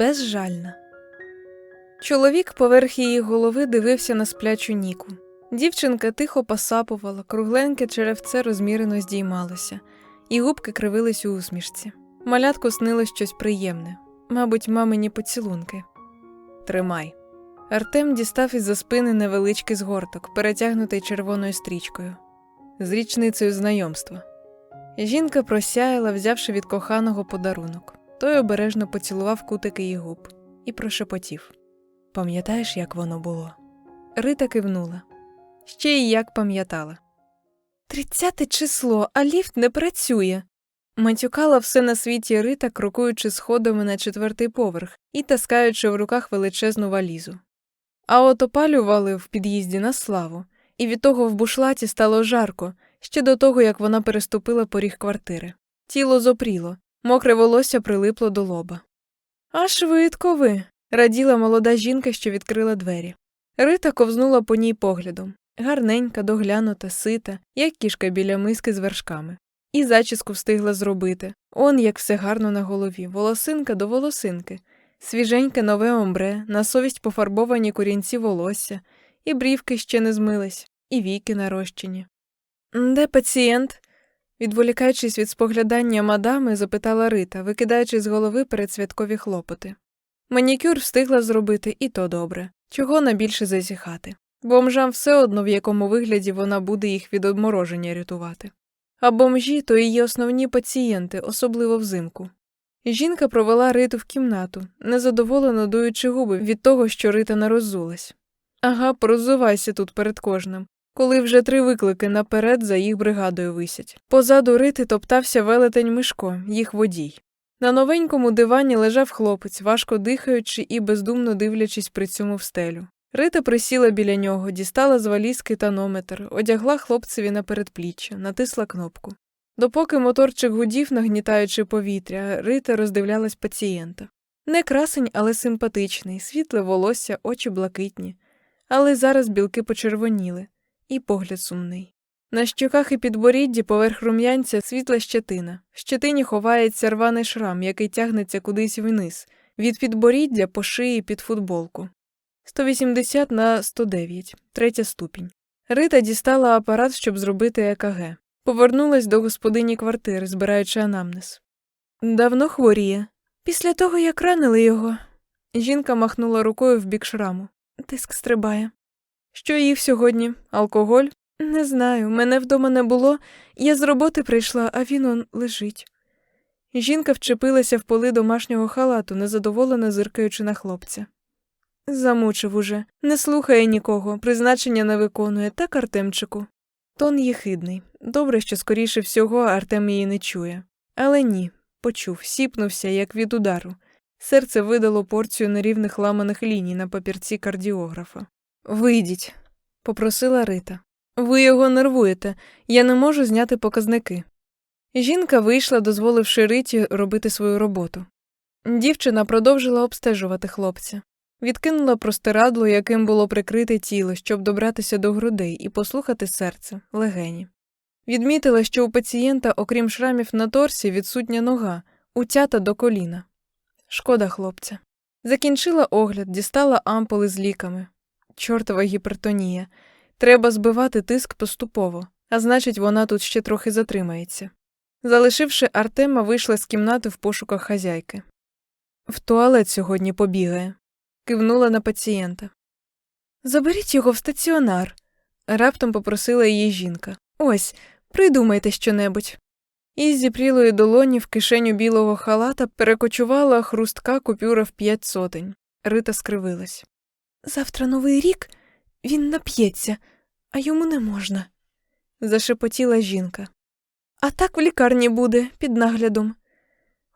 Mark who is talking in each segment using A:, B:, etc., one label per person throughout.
A: Безжальна. Чоловік поверх її голови дивився на сплячу Ніку. Дівчинка тихо посапувала, кругленьке черевце розмірено здіймалося, і губки кривились у усмішці. Малятку снилось щось приємне, мабуть, мамині поцілунки. Тримай. Артем дістав із за спини невеличкий згорток, перетягнутий червоною стрічкою, з річницею знайомства. Жінка просяяла, взявши від коханого подарунок. Той обережно поцілував кутики її губ і прошепотів Пам'ятаєш, як воно було? Рита кивнула. Ще й як пам'ятала. Тридцяте число, а ліфт не працює. Матюкала все на світі Рита, крокуючи сходами на четвертий поверх і таскаючи в руках величезну валізу. А от опалювали в під'їзді на славу, і від того в бушлаті стало жарко ще до того, як вона переступила поріг квартири. Тіло зопріло, мокре волосся прилипло до лоба. А швидко ви. раділа молода жінка, що відкрила двері. Рита ковзнула по ній поглядом гарненька, доглянута, сита, як кішка біля миски з вершками. І зачіску встигла зробити. Он як все гарно на голові, волосинка до волосинки, свіженьке нове омбре, на совість пофарбовані корінці волосся, і брівки ще не змились, і віки нарощені. Де пацієнт? Відволікаючись від споглядання мадами, запитала Рита, викидаючи з голови передсвяткові хлопоти. Манікюр встигла зробити, і то добре, чого найбільше зазіхати. Бомжам все одно, в якому вигляді вона буде їх від обмороження рятувати. А бомжі то її основні пацієнти, особливо взимку. Жінка провела Риту в кімнату, незадоволено дуючи губи від того, що Рита не роззулась. Ага, порозувайся тут перед кожним, коли вже три виклики наперед за їх бригадою висять. Позаду Рити топтався велетень Мишко, їх водій. На новенькому дивані лежав хлопець, важко дихаючи і бездумно дивлячись при цьому в стелю. Рита присіла біля нього, дістала з валізки тонометр, одягла хлопцеві на передпліччя, натисла кнопку. Допоки моторчик гудів, нагнітаючи повітря, Рита роздивлялась пацієнта. Не красень, але симпатичний, світле волосся, очі блакитні. Але зараз білки почервоніли, і погляд сумний. На щоках і підборідді поверх рум'янця світла щетина. В щетині ховається рваний шрам, який тягнеться кудись вниз, від підборіддя по шиї під футболку. 180 на 109, третя ступінь. Рита дістала апарат, щоб зробити ЕКГ. Повернулась до господині квартири, збираючи анамнез. Давно хворіє. Після того, як ранили його. Жінка махнула рукою в бік шраму. Тиск стрибає. Що їв сьогодні? Алкоголь? Не знаю, мене вдома не було, я з роботи прийшла, а він он лежить. Жінка вчепилася в поли домашнього халату, незадоволено зиркаючи на хлопця. Замучив уже, не слухає нікого, призначення не виконує, так Артемчику. Тон єхидний. Добре, що скоріше всього Артем її не чує. Але ні, почув, сіпнувся, як від удару. Серце видало порцію нерівних ламаних ліній на папірці кардіографа. Вийдіть, попросила Рита. Ви його нервуєте, я не можу зняти показники. Жінка вийшла, дозволивши Риті робити свою роботу. Дівчина продовжила обстежувати хлопця. Відкинула простирадло, яким було прикрите тіло, щоб добратися до грудей і послухати серце, легені. Відмітила, що у пацієнта, окрім шрамів на торсі, відсутня нога, утята до коліна. Шкода хлопця. Закінчила огляд, дістала ампули з ліками. Чортова гіпертонія. Треба збивати тиск поступово, а значить, вона тут ще трохи затримається. Залишивши Артема, вийшла з кімнати в пошуках хазяйки. В туалет сьогодні побігає кивнула на пацієнта. Заберіть його в стаціонар, раптом попросила її жінка. Ось, придумайте щонебудь. Із зіпрілої долоні в кишеню білого халата перекочувала хрустка купюра в п'ять сотень. Рита скривилась. Завтра новий рік він нап'ється, а йому не можна, зашепотіла жінка. А так в лікарні буде, під наглядом.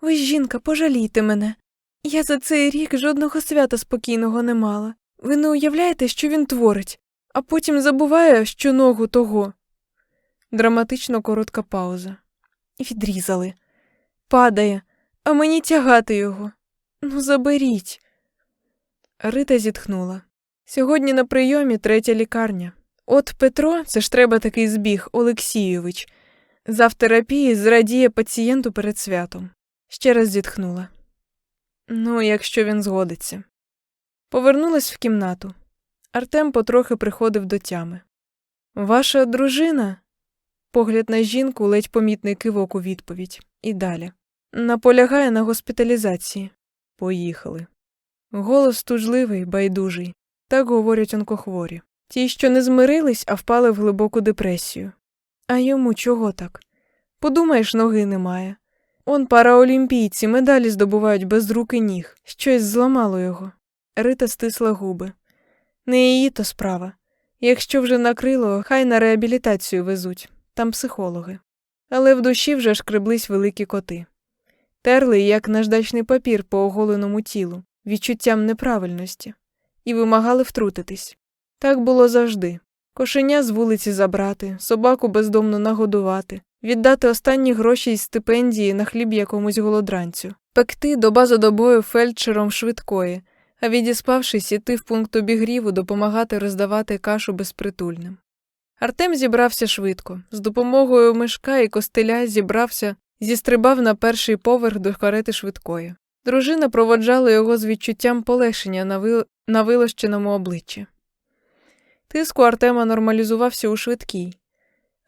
A: Ви, жінка, пожалійте мене. Я за цей рік жодного свята спокійного не мала. Ви не уявляєте, що він творить, а потім забуває, що ногу того. Драматично коротка пауза. Відрізали. Падає, а мені тягати його. Ну, заберіть. Рита зітхнула. Сьогодні на прийомі третя лікарня. От Петро, це ж треба такий збіг, Олексійович. Завтерапії зрадіє пацієнту перед святом. Ще раз зітхнула. Ну, якщо він згодиться. Повернулась в кімнату. Артем потрохи приходив до тями. Ваша дружина? Погляд на жінку ледь помітний кивок у відповідь. І далі. Наполягає на госпіталізації. Поїхали. Голос тужливий, байдужий. Так говорять онкохворі. Ті, що не змирились, а впали в глибоку депресію. А йому чого так? Подумаєш, ноги немає. Он параолімпійці медалі здобувають без рук і ніг. Щось зламало його. Рита стисла губи. Не її то справа. Якщо вже накрило, хай на реабілітацію везуть, там психологи. Але в душі вже шкреблись великі коти. Терли, як наждачний папір по оголеному тілу, відчуттям неправильності, і вимагали втрутитись. Так було завжди кошеня з вулиці забрати, собаку бездомно нагодувати, віддати останні гроші із стипендії на хліб якомусь голодранцю, пекти доба за добою фельдшером швидкої, а відіспавшись, іти в пункт обігріву, допомагати роздавати кашу безпритульним. Артем зібрався швидко, з допомогою мишка і костеля зібрався, зістрибав на перший поверх до карети швидкої. Дружина проводжала його з відчуттям полегшення на, вил... на вилощеному обличчі. Тиск у Артема нормалізувався у швидкій.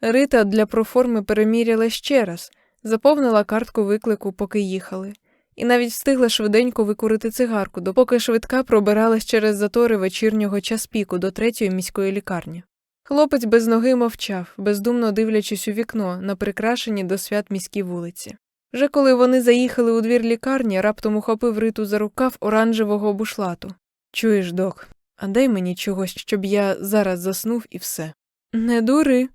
A: Рита для проформи переміряла ще раз, заповнила картку виклику, поки їхали, і навіть встигла швиденько викурити цигарку, допоки швидка пробиралась через затори вечірнього час піку до третьої міської лікарні. Хлопець без ноги мовчав, бездумно дивлячись у вікно на прикрашені до свят міській вулиці. Вже коли вони заїхали у двір лікарні, раптом ухопив риту за рукав оранжевого бушлату. Чуєш, док, а дай мені чогось, щоб я зараз заснув і все. Не дури,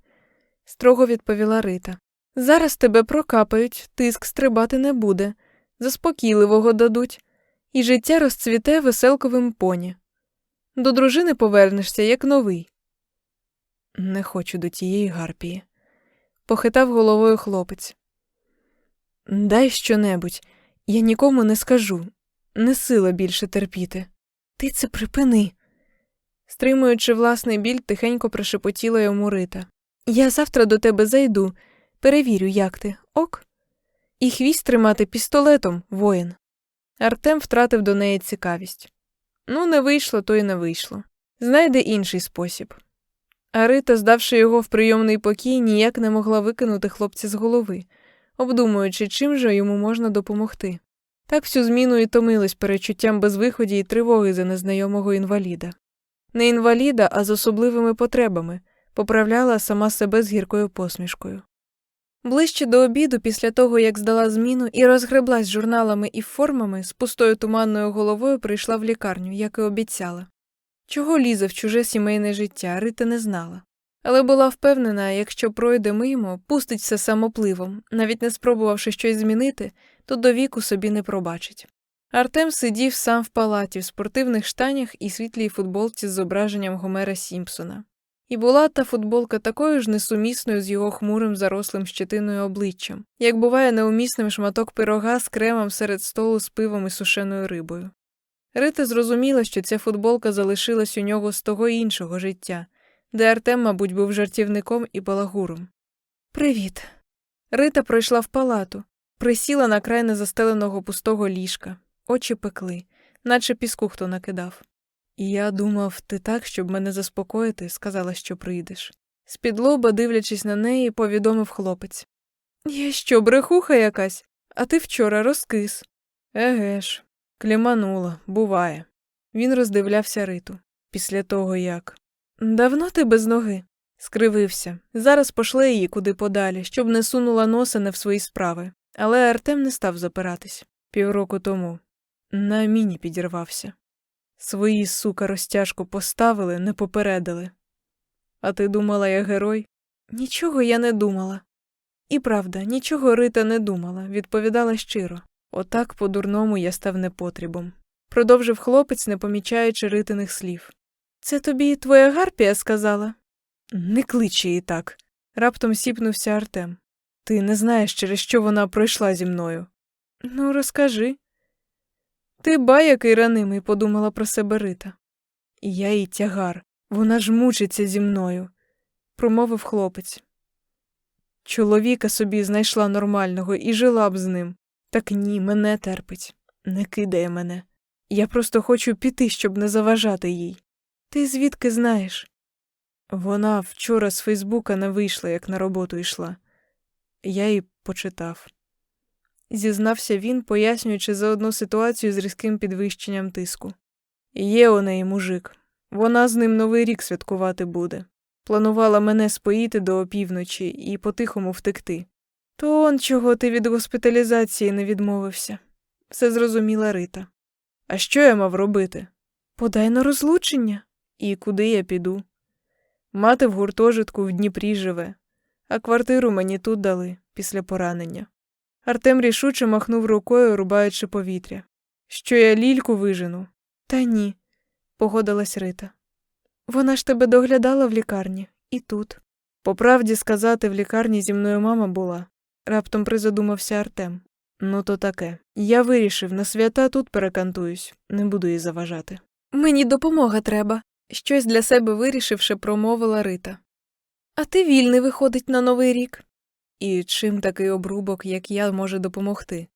A: строго відповіла Рита. Зараз тебе прокапають, тиск стрибати не буде, заспокійливого дадуть, і життя розцвіте веселковим поні. До дружини повернешся, як новий. Не хочу до тієї гарпії, похитав головою хлопець. Дай щонебудь, я нікому не скажу, не сила більше терпіти. Ти це припини. Стримуючи власний біль, тихенько прошепотіла йому Рита. Я завтра до тебе зайду, перевірю, як ти, ок? І хвіст тримати пістолетом, воїн. Артем втратив до неї цікавість. Ну, не вийшло, то й не вийшло. Знайде інший спосіб. А Рита, здавши його в прийомний покій, ніяк не могла викинути хлопця з голови, обдумуючи, чим же йому можна допомогти. Так всю зміну і томилась перечуттям безвиході і тривоги за незнайомого інваліда. Не інваліда, а з особливими потребами, поправляла сама себе з гіркою посмішкою. Ближче до обіду, після того, як здала зміну і розгреблась журналами і формами, з пустою туманною головою прийшла в лікарню, як і обіцяла. Чого лізе в чуже сімейне життя, Рита не знала. Але була впевнена, якщо пройде мимо, пустить все самопливом, навіть не спробувавши щось змінити, то до віку собі не пробачить. Артем сидів сам в палаті в спортивних штанях і світлій футболці з зображенням Гомера Сімпсона. І була та футболка такою ж несумісною з його хмурим зарослим щетиною обличчям, як буває неумісним шматок пирога з кремом серед столу з пивом і сушеною рибою. Рита зрозуміла, що ця футболка залишилась у нього з того іншого життя, де Артем, мабуть, був жартівником і балагуром. Привіт. Рита пройшла в палату, присіла на край незастеленого пустого ліжка, очі пекли, наче піску хто накидав. І я думав, ти так, щоб мене заспокоїти, сказала, що прийдеш. З-під лоба, дивлячись на неї, повідомив хлопець. Я що, брехуха якась, а ти вчора розкис. Еге ж, кліманула, буває. Він роздивлявся риту. Після того як. Давно ти без ноги? скривився. Зараз пошле її куди подалі, щоб не сунула носа не в свої справи. Але Артем не став запиратись півроку тому. На міні підірвався. Свої, сука, розтяжку поставили, не попередили. А ти думала, я герой? Нічого я не думала. І правда, нічого Рита не думала, відповідала щиро. Отак по дурному я став непотрібом. Продовжив хлопець, не помічаючи ритиних слів. Це тобі твоя гарпія сказала? Не клич її так. Раптом сіпнувся Артем. Ти не знаєш, через що вона пройшла зі мною. Ну, розкажи. Ти ба, який ранимий, подумала про себе Рита. Я їй тягар, вона ж мучиться зі мною, промовив хлопець. Чоловіка собі знайшла нормального і жила б з ним. Так ні, мене терпить. Не кидає мене. Я просто хочу піти, щоб не заважати їй. Ти звідки знаєш? Вона вчора з Фейсбука не вийшла, як на роботу йшла. Я їй почитав. Зізнався він, пояснюючи заодно ситуацію з різким підвищенням тиску. Є у неї мужик. Вона з ним новий рік святкувати буде. Планувала мене споїти до опівночі і по-тихому втекти. То он чого ти від госпіталізації не відмовився. Все зрозуміла Рита. А що я мав робити? Подай на розлучення. І куди я піду? Мати в гуртожитку в Дніпрі живе, а квартиру мені тут дали після поранення. Артем рішуче махнув рукою, рубаючи повітря. Що я лільку вижену? Та ні, погодилась Рита. Вона ж тебе доглядала в лікарні і тут. По правді сказати, в лікарні зі мною мама була, раптом призадумався Артем. Ну, то таке. Я вирішив, на свята тут перекантуюсь, не буду їй заважати. Мені допомога треба, щось для себе вирішивши, промовила Рита. А ти вільний виходить на новий рік. І чим такий обрубок, як я, може допомогти?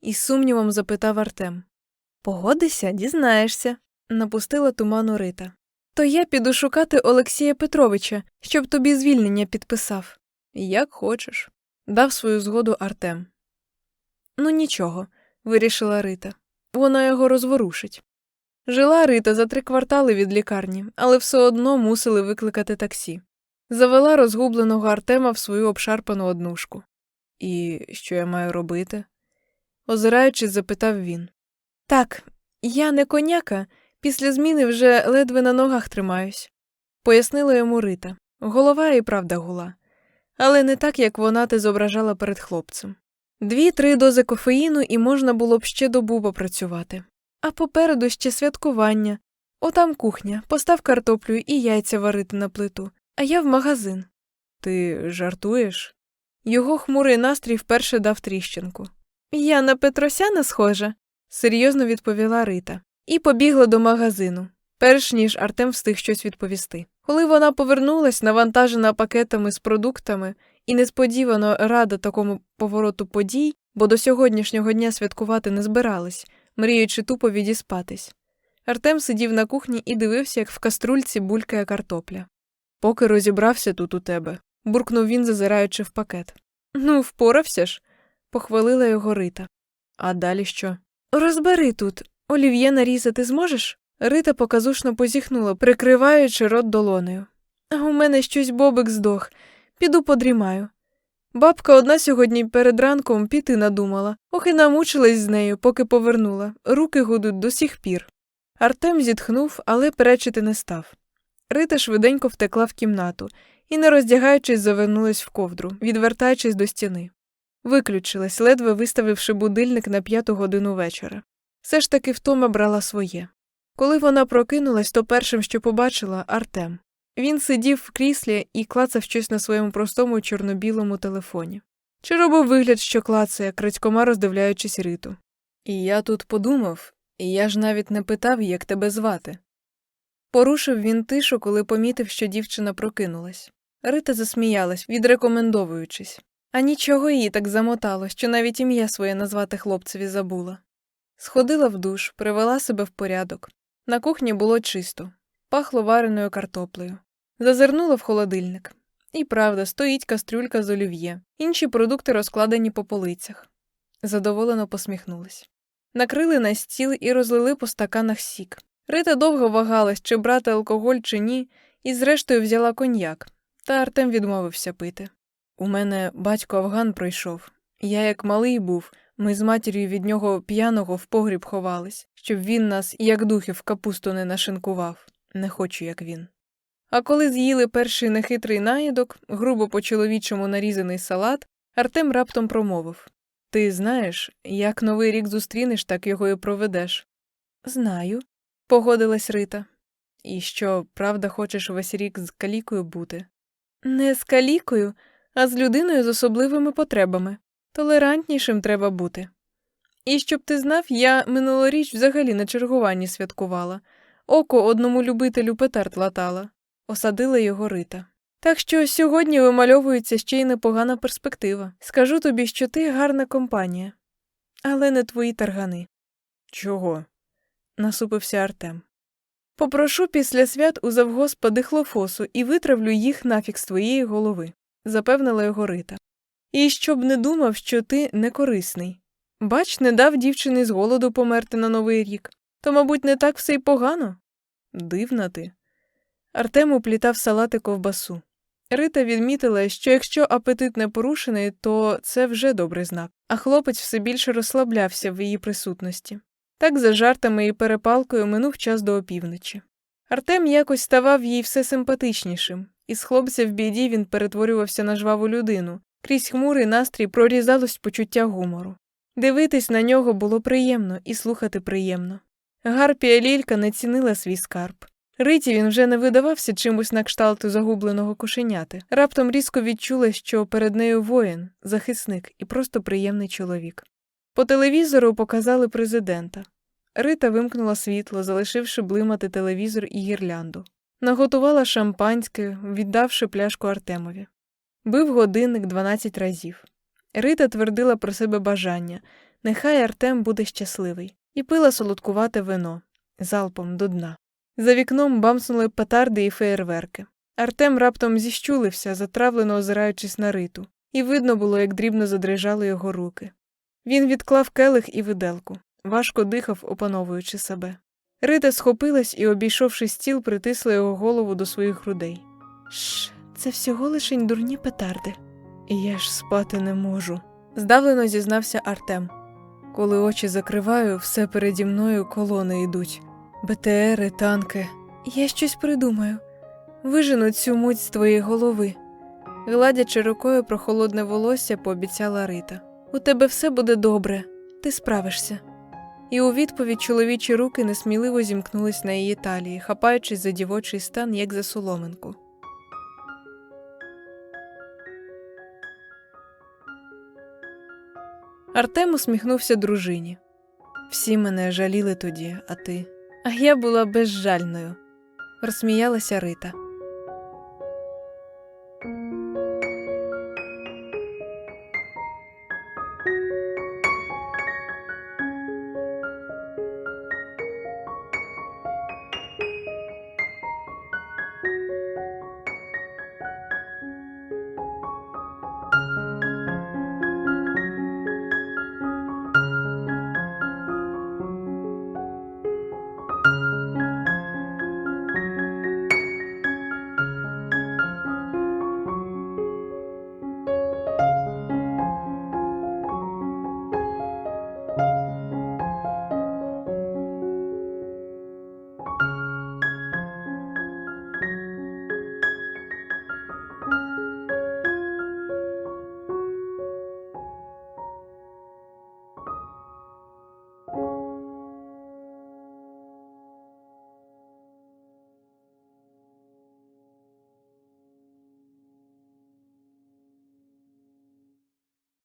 A: Із сумнівом запитав Артем. Погодися, дізнаєшся, напустила туману Рита. То я піду шукати Олексія Петровича, щоб тобі звільнення підписав. Як хочеш, дав свою згоду Артем. Ну нічого, вирішила Рита. Вона його розворушить. Жила Рита за три квартали від лікарні, але все одно мусили викликати таксі. Завела розгубленого Артема в свою обшарпану однушку. І що я маю робити? озираючись, запитав він. Так, я не коняка, після зміни вже ледве на ногах тримаюсь, пояснила йому Рита. Голова і правда гула. Але не так, як вона те зображала перед хлопцем. Дві-три дози кофеїну і можна було б ще добу попрацювати. А попереду ще святкування. Отам кухня, постав картоплю і яйця варити на плиту, а я в магазин. Ти жартуєш? Його хмурий настрій вперше дав тріщинку. Я на Петросяна схожа, серйозно відповіла Рита, і побігла до магазину, перш ніж Артем встиг щось відповісти. Коли вона повернулась, навантажена пакетами з продуктами, і несподівано рада такому повороту подій, бо до сьогоднішнього дня святкувати не збирались, мріючи тупо відіспатись. Артем сидів на кухні і дивився, як в каструльці булькає картопля. Поки розібрався тут у тебе, буркнув він, зазираючи в пакет. Ну, впорався ж, похвалила його Рита. А далі що? Розбери тут. Олів'є нарізати зможеш? Рита показушно позіхнула, прикриваючи рот долонею. У мене щось бобик здох. Піду подрімаю. Бабка одна сьогодні перед ранком піти надумала, ох намучилась з нею, поки повернула. Руки гудуть до сих пір. Артем зітхнув, але перечити не став. Рита швиденько втекла в кімнату і, не роздягаючись, завернулась в ковдру, відвертаючись до стіни. Виключилась, ледве виставивши будильник на п'яту годину вечора. Все ж таки втома брала своє. Коли вона прокинулась, то першим, що побачила, Артем. Він сидів в кріслі і клацав щось на своєму простому чорно-білому телефоні. Чи робив вигляд, що клацає, крадькома роздивляючись Риту. І я тут подумав, і я ж навіть не питав, як тебе звати. Порушив він тишу, коли помітив, що дівчина прокинулась. Рита засміялась, відрекомендовуючись. А нічого її так замотало, що навіть ім'я своє назвати хлопцеві забула. Сходила в душ, привела себе в порядок. На кухні було чисто, пахло вареною картоплею. Зазирнула в холодильник. І правда, стоїть кастрюлька з олів'є, інші продукти розкладені по полицях. Задоволено посміхнулась. Накрили на стіл і розлили по стаканах сік. Рита довго вагалась, чи брати алкоголь, чи ні, і зрештою взяла коньяк, та Артем відмовився пити. У мене батько Афган пройшов. Я, як малий був, ми з матір'ю від нього п'яного в погріб ховались, щоб він нас, як духів, капусту не нашинкував. Не хочу, як він. А коли з'їли перший нехитрий наїдок, грубо по чоловічому нарізаний салат, Артем раптом промовив Ти знаєш, як новий рік зустрінеш, так його і проведеш. Знаю, погодилась Рита. І що, правда, хочеш весь рік з калікою бути? Не з калікою, а з людиною з особливими потребами. Толерантнішим треба бути. І щоб ти знав, я минулоріч взагалі на чергуванні святкувала, око одному любителю петард латала, осадила його Рита. Так що сьогодні вимальовується ще й непогана перспектива. Скажу тобі, що ти гарна компанія, але не твої таргани. Чого? насупився Артем. Попрошу після свят у завгоспа дихлофосу і витравлю їх нафіг з твоєї голови, запевнила його Рита. І щоб не думав, що ти некорисний. Бач, не дав дівчині з голоду померти на новий рік. То, мабуть, не так все й погано. Дивна ти. Артем уплітав салати ковбасу. Рита відмітила, що якщо апетит не порушений, то це вже добрий знак, а хлопець все більше розслаблявся в її присутності. Так за жартами і перепалкою минув час до опівночі. Артем якось ставав їй все симпатичнішим, і з хлопця в біді він перетворювався на жваву людину, крізь хмурий настрій прорізалось почуття гумору. Дивитись на нього було приємно і слухати приємно. Гарпія лілька не цінила свій скарб. Риті він вже не видавався чимось на кшталту загубленого кошеняти. Раптом різко відчула, що перед нею воїн, захисник і просто приємний чоловік. По телевізору показали президента. Рита вимкнула світло, залишивши блимати телевізор і гірлянду. Наготувала шампанське, віддавши пляшку Артемові. Бив годинник 12 разів. Рита твердила про себе бажання нехай Артем буде щасливий, і пила солодкувате вино залпом до дна. За вікном бамснули петарди і феєрверки. Артем раптом зіщулився, затравлено озираючись на риту, і видно було, як дрібно задрижали його руки. Він відклав келих і виделку, важко дихав, опановуючи себе. Рита схопилась і, обійшовши стіл, притисла його голову до своїх грудей. Шш, це всього лишень дурні петарди. Я ж спати не можу, здавлено зізнався Артем. Коли очі закриваю, все переді мною колони йдуть. БТРи, танки. Я щось придумаю. Вижену цю муть з твоєї голови. Гладячи рукою про холодне волосся, пообіцяла Рита. У тебе все буде добре, ти справишся. І у відповідь чоловічі руки несміливо зімкнулись на її талії, хапаючись за дівочий стан, як за соломинку. Артем усміхнувся дружині. Всі мене жаліли тоді, а ти. А я була безжальною, розсміялася Рита.